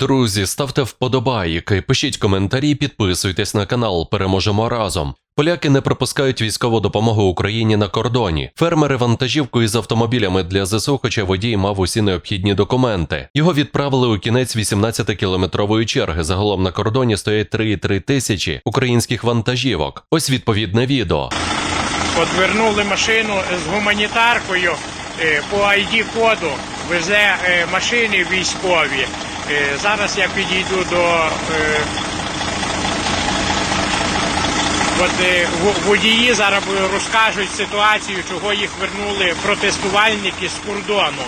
Друзі, ставте вподобайки, пишіть коментарі, підписуйтесь на канал. Переможемо разом. Поляки не пропускають військову допомогу Україні на кордоні. Фермери вантажівку із автомобілями для ЗСУ, хоча водій мав усі необхідні документи. Його відправили у кінець 18-кілометрової черги. Загалом на кордоні стоять 3,3 тисячі українських вантажівок. Ось відповідне відео. От вернули машину з гуманітаркою е, по ID-коду, везе е, машини військові. Е, Зараз я підійду до е, от, е, водії зараз розкажуть ситуацію, чого їх вернули протестувальники з кордону.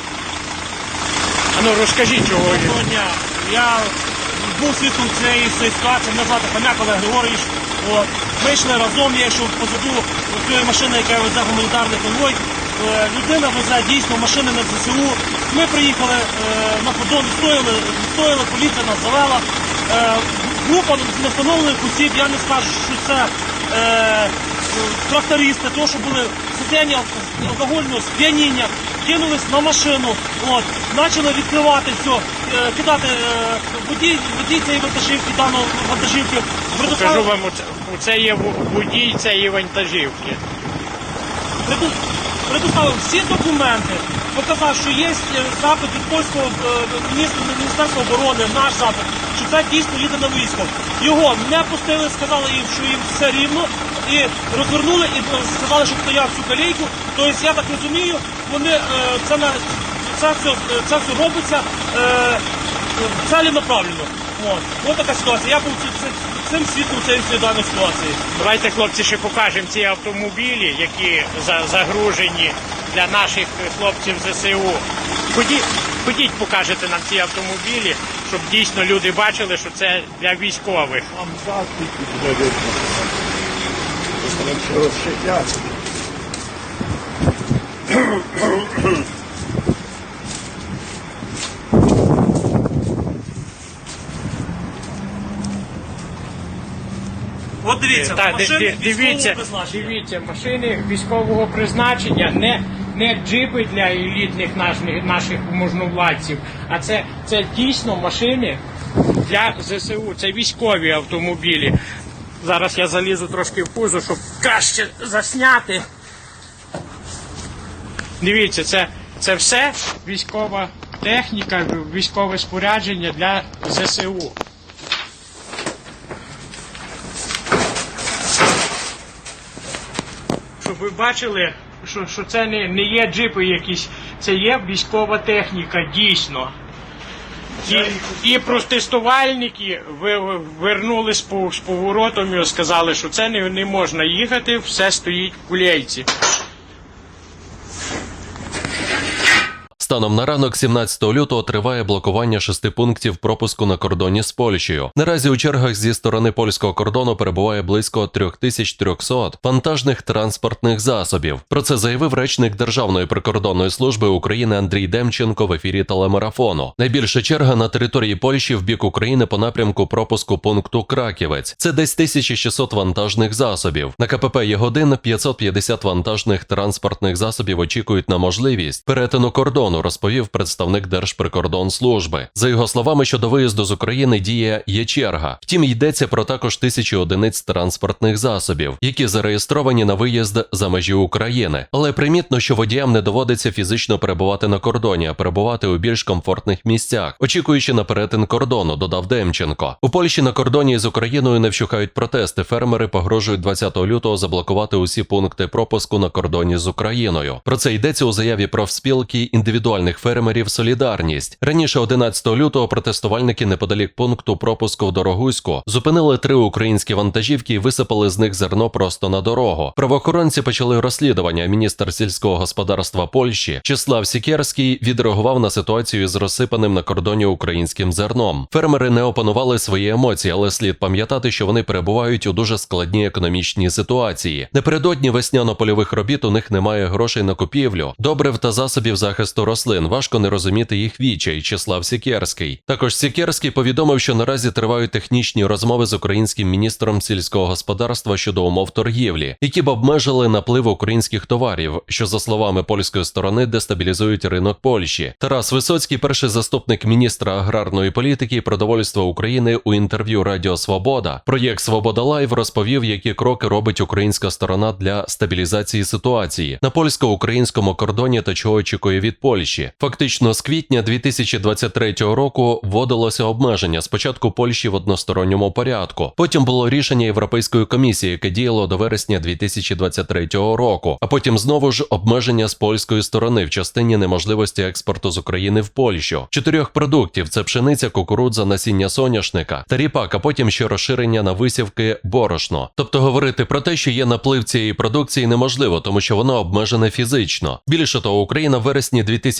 А ну розкажіть, чого. Доброго дня. Я був свідком цієї ситуації, мене звати Паняк Олег Григорович. От. Ми йшли разом, я йшов позаду цієї машини, яка везе гуманітарний конвой. Е, Людина везе дійсно машини на ЗСУ. Ми приїхали е, на кордон, стояли, стояли, поліція нас завела. Е, Група невстановлених осіб, я не скажу, що це е, трактористи, то, що були в состоянні алкогольного сп'яніння, кинулись на машину, от, почали відкривати все, е, кидати е, водій, водій цієї вантажівки, даної вантажівки. Покажу вам, оце, оце є водій цієї вантажівки. Предоставив всі документи, показав, що є запит від польського е, Міністерства оборони, наш запит, що це дійсно їде на військо. Його не пустили, сказали їм, що їм все рівно, і розвернули і е, сказали, що стояв всю калійку. Тобто, я так розумію, вони е, це на це все, це все робиться е, целенаправленно. От. Ось така ситуація. Я був ці- цим цієї цієї даної ситуації. Давайте, хлопці, ще покажемо ці автомобілі, які загружені для наших хлопців ЗСУ. Ходіть, ходіть, покажете нам ці автомобілі, щоб дійсно люди бачили, що це для військових. Там засідки буде видно. Просто нам ще розширяти. От дивіться, Та, машини ди- ди- дивіться, призначення. дивіться, машини військового призначення, не, не джипи для елітних наших, наших можновладців, а це, це дійсно машини для ЗСУ, це військові автомобілі. Зараз я залізу трошки в пузо, щоб краще засняти. Дивіться, це, це все військова техніка, військове спорядження для ЗСУ. щоб ви бачили, що, що це не, не є джипи якісь, це є військова техніка, дійсно. І, і протестувальники вернули з поворотом і сказали, що це не, не можна їхати, все стоїть в кулейці. Станом на ранок 17 лютого триває блокування шести пунктів пропуску на кордоні з Польщею. Наразі у чергах зі сторони польського кордону перебуває близько 3300 вантажних транспортних засобів. Про це заявив речник Державної прикордонної служби України Андрій Демченко в ефірі телемарафону. Найбільша черга на території Польщі в бік України по напрямку пропуску пункту Краківець. Це десь 1600 вантажних засобів. На КПП Єгодин 550 вантажних транспортних засобів очікують на можливість перетину кордону, розповів представник Держприкордонслужби. За його словами, щодо виїзду з України діє є черга. Втім, йдеться про також тисячі одиниць транспортних засобів, які зареєстровані на виїзд за межі України. Але примітно, що водіям не доводиться фізично перебувати на кордоні, а перебувати у більш комфортних місцях, очікуючи на перетин кордону, додав Демченко. У Польщі на кордоні з Україною не вщухають протести. Фермери погрожують 20 лютого заблокувати усі пункти пропуску на кордоні з Україною. Про це йдеться у заяві профспілки індивідуальних фермерів Солідарність. Раніше 11 лютого протестувальники неподалік пункту пропуску в Дорогуську зупинили три українські вантажівки і висипали з них зерно просто на дорогу. Правоохоронці почали розслідування. Міністр сільського господарства Польщі Числав Сікерський відреагував на ситуацію з розсипаним на кордоні українським зерном. Фермери не опанували свої емоції, але слід пам'ятати, що вони перебувають у дуже складній економічній ситуації. Напередодні весняно-польових робіт у них немає грошей на купівлю, добрив та засобів захисту рослин. Рослин. Важко не розуміти їх вічай, числав Сікерський. Також Сікерський повідомив, що наразі тривають технічні розмови з українським міністром сільського господарства щодо умов торгівлі, які б обмежили наплив українських товарів, що за словами польської сторони дестабілізують ринок Польщі. Тарас Висоцький, перший заступник міністра аграрної політики і продовольства України у інтерв'ю Радіо Свобода. Проєкт Свобода Лайв розповів, які кроки робить українська сторона для стабілізації ситуації на польсько-українському кордоні та чого очікує від Польщі. Фактично, з квітня 2023 року вводилося обмеження спочатку Польщі в односторонньому порядку. Потім було рішення Європейської комісії, яке діяло до вересня 2023 року. А потім знову ж обмеження з польської сторони в частині неможливості експорту з України в Польщу. Чотирьох продуктів це пшениця, кукурудза, насіння соняшника та ріпак, а потім ще розширення на висівки борошно. Тобто говорити про те, що є наплив цієї продукції, неможливо, тому що воно обмежене фізично. Більше того, Україна в вересні 2023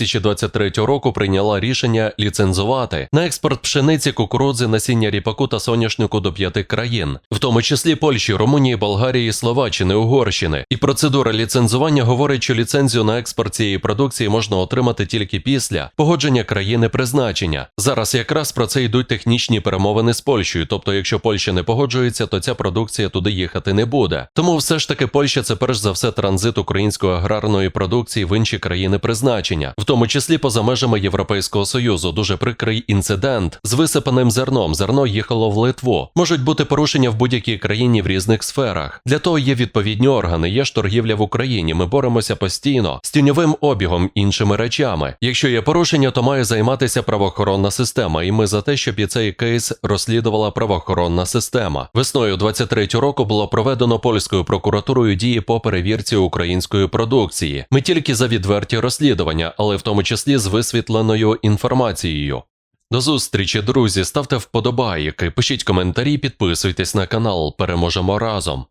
року прийняла рішення ліцензувати на експорт пшениці, кукурудзи, насіння ріпаку та соняшнику до п'яти країн, в тому числі Польщі, Румунії, Болгарії, Словаччини, Угорщини. І процедура ліцензування говорить, що ліцензію на експорт цієї продукції можна отримати тільки після погодження країни призначення. Зараз якраз про це йдуть технічні перемовини з Польщею. Тобто, якщо Польща не погоджується, то ця продукція туди їхати не буде. Тому все ж таки Польща це перш за все транзит української аграрної продукції в інші країни призначення, в тому числі поза межами Європейського союзу. Дуже прикрий інцидент з висипаним зерном. Зерно їхало в Литву. Можуть бути порушення в будь-якій країні в різних сферах. Для того є відповідні органи. Є ж торгівля в Україні. Ми боремося постійно з тіньовим обігом іншими речами. Якщо є порушення, то має займатися правоохоронна система, і ми за те, щоб і цей кейс розслідувала правоохоронна система. Весною 23 року було проведено польською прокуратурою дії по перевірці української продукції. Ми тільки за відверті розслідування, але в тому числі з висвітленою інформацією. До зустрічі, друзі. Ставте вподобайки, пишіть коментарі, підписуйтесь на канал. Переможемо разом.